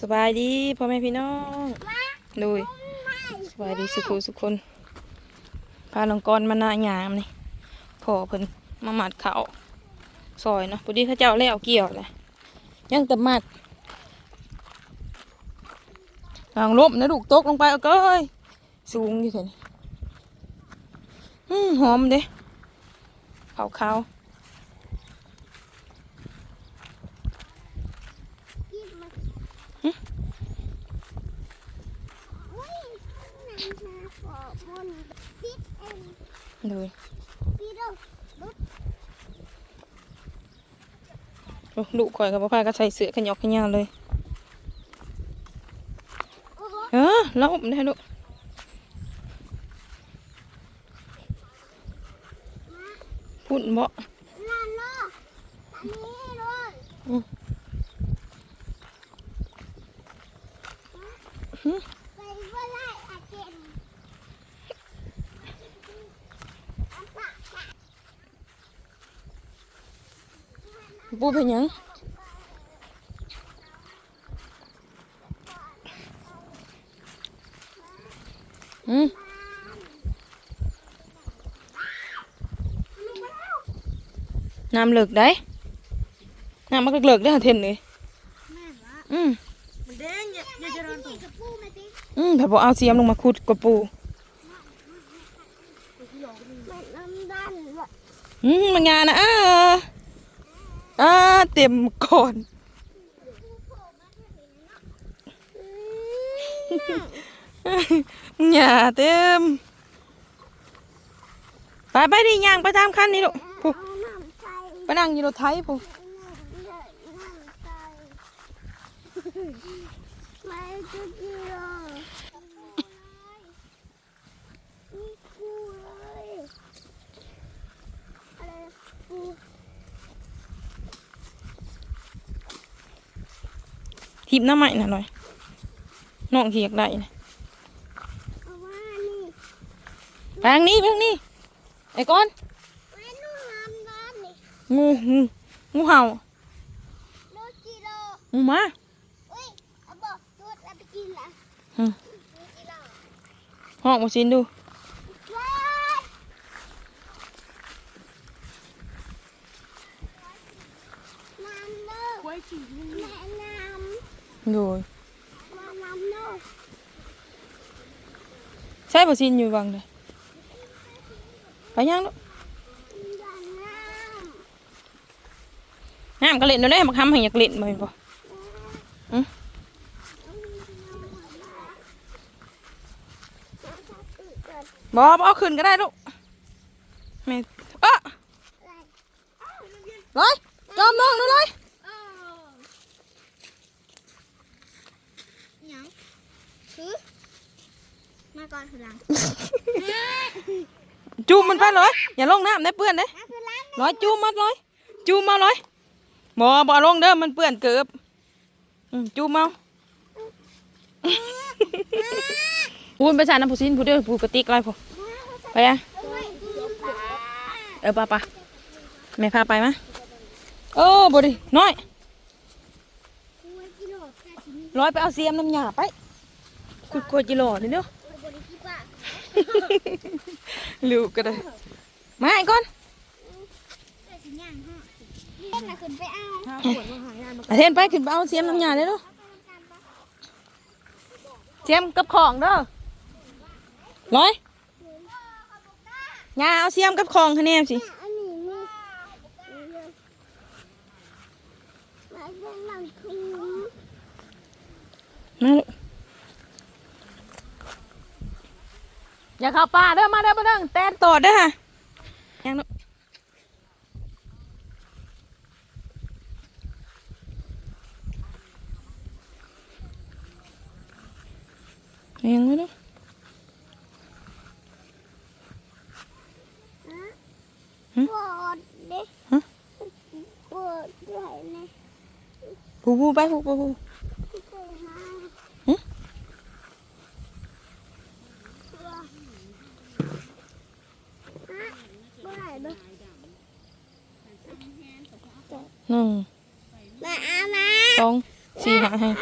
สบายดีพ่อแม่พี่น้องดยสบายดีสุขุสุขคนพาลงกรมาหน้ายามนี่พ่อเพิ่นมาหมัดเขาซอยเนาะพอดีเขาเจ้าแล้วเกี่ยวเลยยังแต่หมัดทางลบนะลูกตกลงไปเอาเก้ยสูงอยู่เถอะนี่หอมเด้ขาวขาวๆเลยโอ้ ลูกข่อยกับพ่อพาก็ใส่เสื้อขยอกขยาวเลย เออลบได้ลูกพุ่นบ่อืม หึปูเป็นหยังอืมน้ำเหลือกได้น้ำมันก็เหลือกได้หาเทนเลยอืมมันเด้งอย่าอย่าจะรอนตกอืมถ้าบอกเอาเสียมลงมาขุดกับปูอืมมันงานนะอ่า อ่าเต็มก่อนหญ้าเต็ม ไปไปดิย่างไปตามคันนี่ลูกผู้ไปนั่งอยู่รถไถผู้ไม่จะกินหรอกนี่กูเลยอะไรกู ทิบหน้าใหม่น่ะหน่อยน้องเขียกได้นะเอาว่านี่ไปทางนี้ไปทางนี้ไอ้ก้อนไว้นู่นน้ำร้านนี่งูงูงูเห่าโลกิโลงูมาอุ้ยเอาบอกชุดแล้วไปกินละอืมโลกิโลห้องมาชินดูว้ายน้ำเลิกไว้ฉีดนี่แม่น้โดยำมาน้ำ เลิกใช่มาชินอยู่วังเลยไปย่างลูกอย่าน้ำน้ำก็เล่นเราไคือมาก่อนคือหลังจูมมันไปเลยอย่าลงน้ำได้เปื้อนเด้มาคือหลังร้อยจูมมาร้อยจูมมาร้อยบอบอลงเด้อมันเปื้อนเกือบอืมจูมเอาพูดไปใส่น้ำผู้ซินพูดเด้อพูดกระติกอะไรพอไปอะเออปะปะแม่พาไปมะโอ้บไดีน้อยร้อยไปเอาเสียมน้ำยาไป คุดโคจิโร่นี่เด้อลูกก็ได้มาไอ้ก่อนขึ้นไปเอาถ้าปวดมาหายานมาอาเทนไปขึ้นไปเอาเสียมน้ำยาเลยเด้อเสียมกับของเด้อร้อยยาเอาเสียมกับของคะแนนสิอันนี้นี่มาเป็นหลังทุ่งมาลูก อย่าเข้าป่าเด้อมาเด้อมาเด้อแตนตอดเด้อฮะยังลูกยังไม่รู้ปวดดิปวดด้วยนะปูปูไปปูปูปูไป แห้ง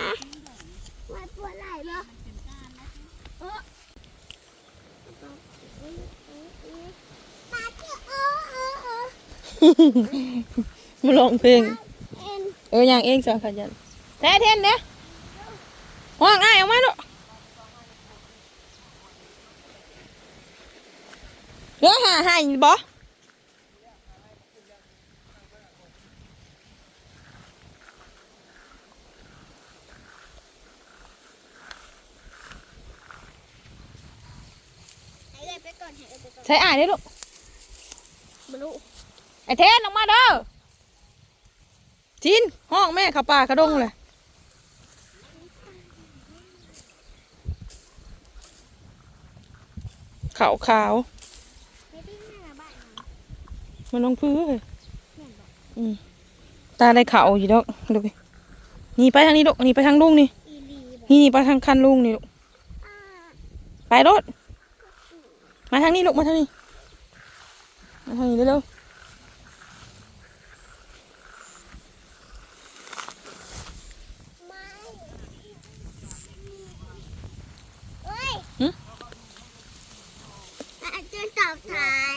มาลองเพลง เอออย่างเองสอนขยันแท้เทนเด้ห้องอ้ายออกมาลูกเดี๋ยวหาหายบ่ ให้เลยไปก่อนใช้อ่านได้ลูกบลูไอ้เทนออกมาเด้อจินห้องแม่ขับป่ากระดงเลยขาวขาวไม่ได้หน้าบ้านๆมันน้องพื้นเลยอืมตาได้ขาวอยู่ดอกดูไปนี่ไปทางนี้ลูกนี่ไปทางลุงนี่อีลีบอกนี่ไปทางคันลุงนี่ลูกอ่าไปรถ มาทางนี้ลูกมาทางนี้ มาทางนี้เร็วม่เฮ้ย ๆหึ อาจารย์ตอบท้าย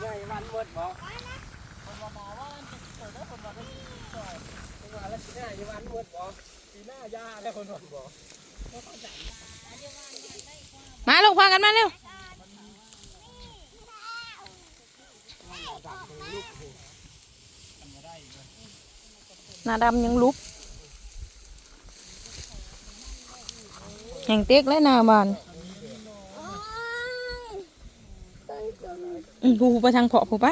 ใหญ่วันเวิร์ดบอกคนมามา ว่ามันจะเกิดแล้วคนมาได้ยินก่อนคนมาแล้วปีหน้าจะวันเวิร์ดบอกปีหน้ายาแล้วคนบอกบอกมาลูกพากันมาเร็วหน้าดำยังลุกแห่งเต็กและหน้าบานโอ้ยต้นจมอืมผูไปทางเพาะผูไป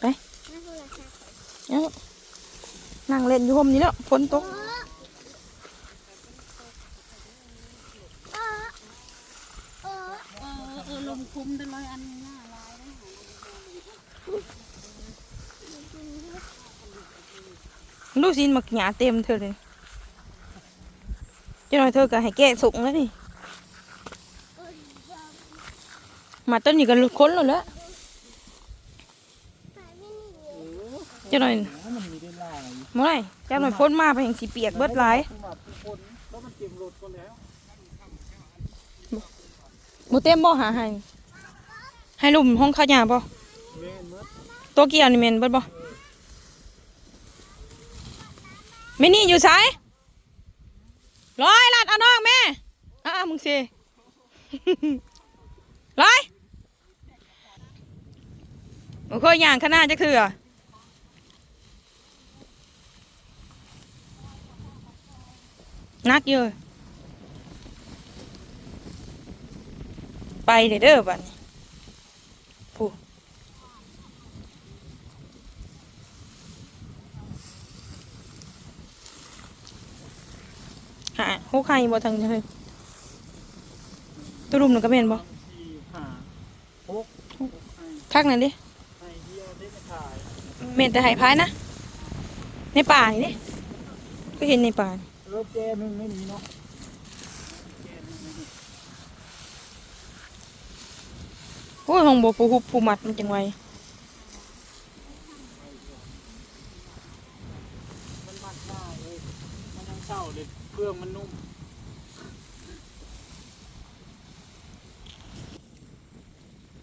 ไป นั่นคือราคา เอา นั่งเล่นอยู่ห่มนี้แล้วฝนตกเออเออเออเออลมคุ้มได้ร้อยอันหน้าลายได้หาดูสินมักหยาเต็มเธอเลยเจ้าหน่อยเธอก็ให้แก้สุกแล้วนี่มาต้นนี้ก็ค้นแล้วแหละ ไปไม่หนี เจ้าหน่อยมันมีได้ลายเมื่อไหรเจ้าหน่อยพ้นมาไปแห่งสีเปียกเบิดหลายมาผู้คนแล้วมันเต็มบ่หาให้ให้ลุมห้องข้าวยาบ่ตัวเกี่ยวนี่เมนเบิดบ่ไม่นี่อยู่ไสร้อยลัดเอาน้องแม่อ่ามึงเซร้อยมึงเคยย่างข้างหน้าจะคืออะ นักเยอะไปเด้อเด้อบัดนี้ผู้หาหูใครบ่ทางเลยตัวรุมหนูก็เป็นบ่ทักหน่อยดิเดียวได้มาถ่ายเมนแต่หายพายนะ ในป่านี่ดิก็เห็นในป่านี่ อแกนึงไม่มีเนาะโอ้ยห้องบ่ปูหุบปูมัดมันจังไวมันมัดได้เลยมันยังเศร้าเลยเครื่องมันนุ่ม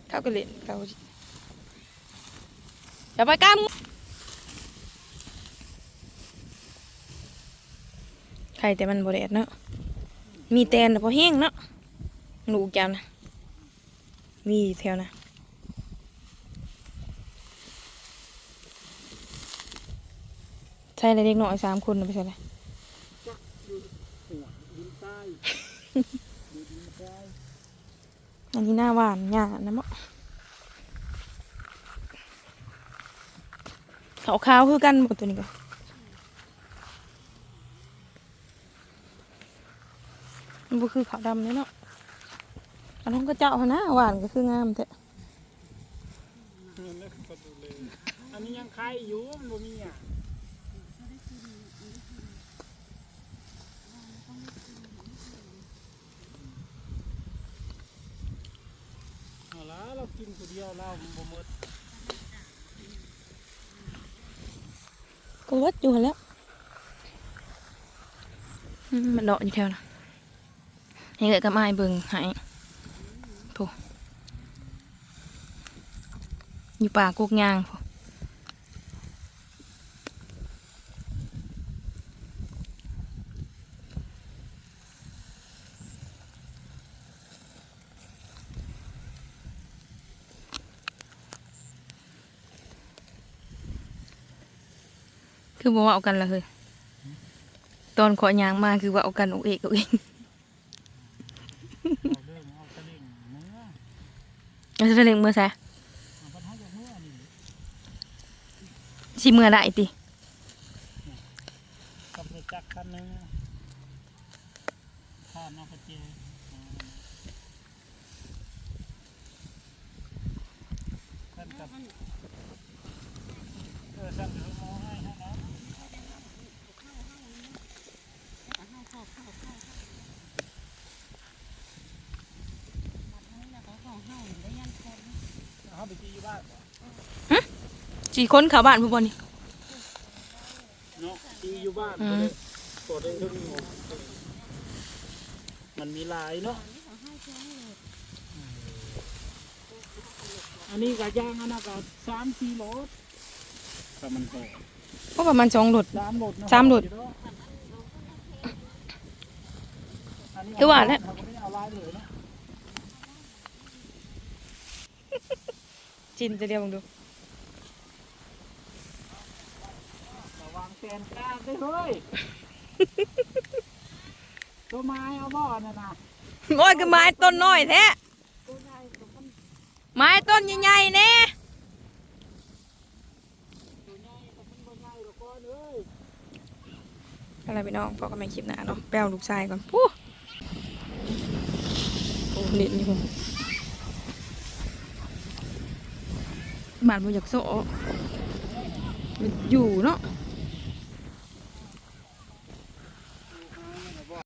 เข้าก็เล่นเข้าอย่าไปกัน ใครแต่มันบ่แดดเนาะ มีแตนแต่พอแห้งเนาะหนูกจันะ มีแถวนะใช่เลยเด็กน้อยสามคนนะไปใช่เลยหัวดินใต้ดูดินใต้อันนี้หน้าหวานหยานะมั้งขาวขาวๆคือกันหมดตัวนี้ก็ มันบ่คือขาวดำเลยเนาะอันนั้นก็เจ้าหั้นนะหวานก็คืองามแต่เงินแล้วก็ดูเลยอันนี้ยังใครอยู่มันบ่มีอะกินคนเดียวเล่ามันบ่หมดก็วัดอยู่หั่นแหล้วอืมมันเดาะอยู่แถวน่ะ ให้เกิดกับไม้เบิ่งให้โถอยู่ป่ากุกยางพอคือบ่เว้ากันละเฮ้ยตอนขอยางมาคือว่าเอากันอกเอกอกเอง เอาเรื่องเอาตะเล่งเนื้อ เรา จะเล่งเมื่อไสเอาปัญหาจากเนื้อนี่สิเมื่อได้ติกับรถจักรคันหนึงข้ามน้ำกระเจยท่านกับเออท่านเดี๋ยวมองให้ให้นะเข้าเข้าเข้าเข้ามัดให้แล้วก็เข้าเข้าได้ยันคน เอาไปที่อยู่บ้านบ่สี่คนเข้าบ้านผู้บอนี่เนาะที่อยู่บ้านอืก็มได้กดได้ถึงมันมีหลายเนาะอันนี้ก็ย่างอันนั้นก็สามสี่รถถ้ามันพอก็ประมาณสองรถสามรถนะสามรถอันนี้คือว่าแล้ว เขาก็ไม่ได้เอาลายเลยเนาะ จินจะเรียกมึงดูระวังแตนกล้าด้วยเฮ้ยตัวไม้เอาบ่อน่ะนะโอ้ยคือไม้ต้นน้อยแท้ไม้ต้นใหญ่ๆแน่ตัวใหญ่แต่มันบ่ใหญ่หรอกก้อนเอ้ยอะไรไปน้องพอกันไม่คลิปหน้าเนาะแปลวลูกชายก่อนปู้โอ้เน็ตนี่ผม บานบ่อยากโซ่อยู่เนาะ